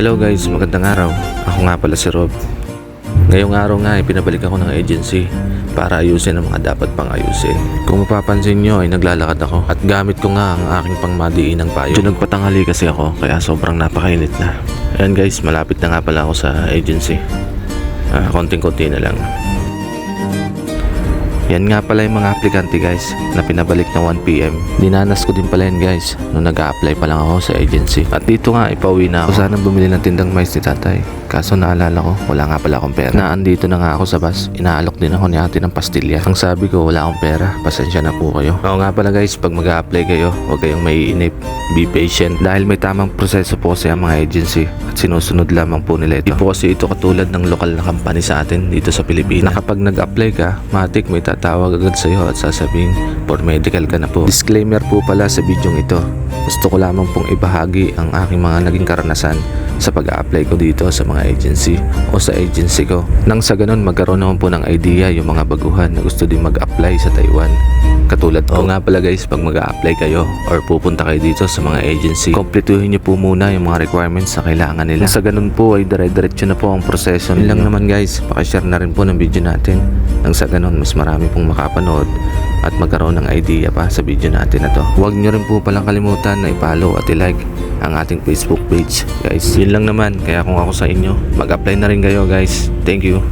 Hello guys, magandang araw. Ako nga pala si Rob. Ngayong araw nga ay pinabalik ako ng agency para ayusin ang mga dapat pang ayusin. Kung mapapansin nyo ay naglalakad ako at gamit ko nga ang aking pangmadiinang payo. Medyo nagpatanghali kasi ako kaya sobrang napakainit na. Ayan guys, malapit na nga pala ako sa agency. Ah, konting-konti na lang. Yan nga pala yung mga aplikante guys na pinabalik na 1pm. Dinanas ko din pala yan guys nung nag apply pa lang ako sa agency. At dito nga ipauwi na ako. Sana bumili ng tindang mais ni tatay. Kaso naalala ko wala nga pala akong pera. Na andito na nga ako sa bus. Inaalok din ako ni ate ng pastilya. Ang sabi ko wala akong pera. Pasensya na po kayo. Oo nga pala guys pag mag apply kayo huwag kayong maiinip. Be patient. Dahil may tamang proseso po kasi ang mga agency at sinusunod lamang po nila ito. Di po kasi ito katulad ng lokal na company sa atin dito sa Pilipinas. Na kapag nag-apply ka, matik may tatawag agad sa iyo at sasabihin for medical ka na po. Disclaimer po pala sa video ito. Gusto ko lamang pong ibahagi ang aking mga naging karanasan sa pag-apply ko dito sa mga agency o sa agency ko. Nang sa ganun magkaroon naman po ng idea yung mga baguhan na gusto din mag-apply sa Taiwan. Katulad ko nga pala guys, pag mag apply kayo or pupunta kayo dito sa mga agency, kompletuhin niyo po muna yung mga requirements na kailangan nila. Sa ganun po ay dire-diretso na po ang proseso. Yun lang naman guys, pakishare na rin po ng video natin. Nang sa ganun, mas marami pong makapanood at magkaroon ng idea pa sa video natin na to. Huwag nyo rin po palang kalimutan na i-follow at i-like ang ating Facebook page. Guys, yun lang naman. Kaya kung ako sa inyo, mag-apply na rin kayo guys. Thank you.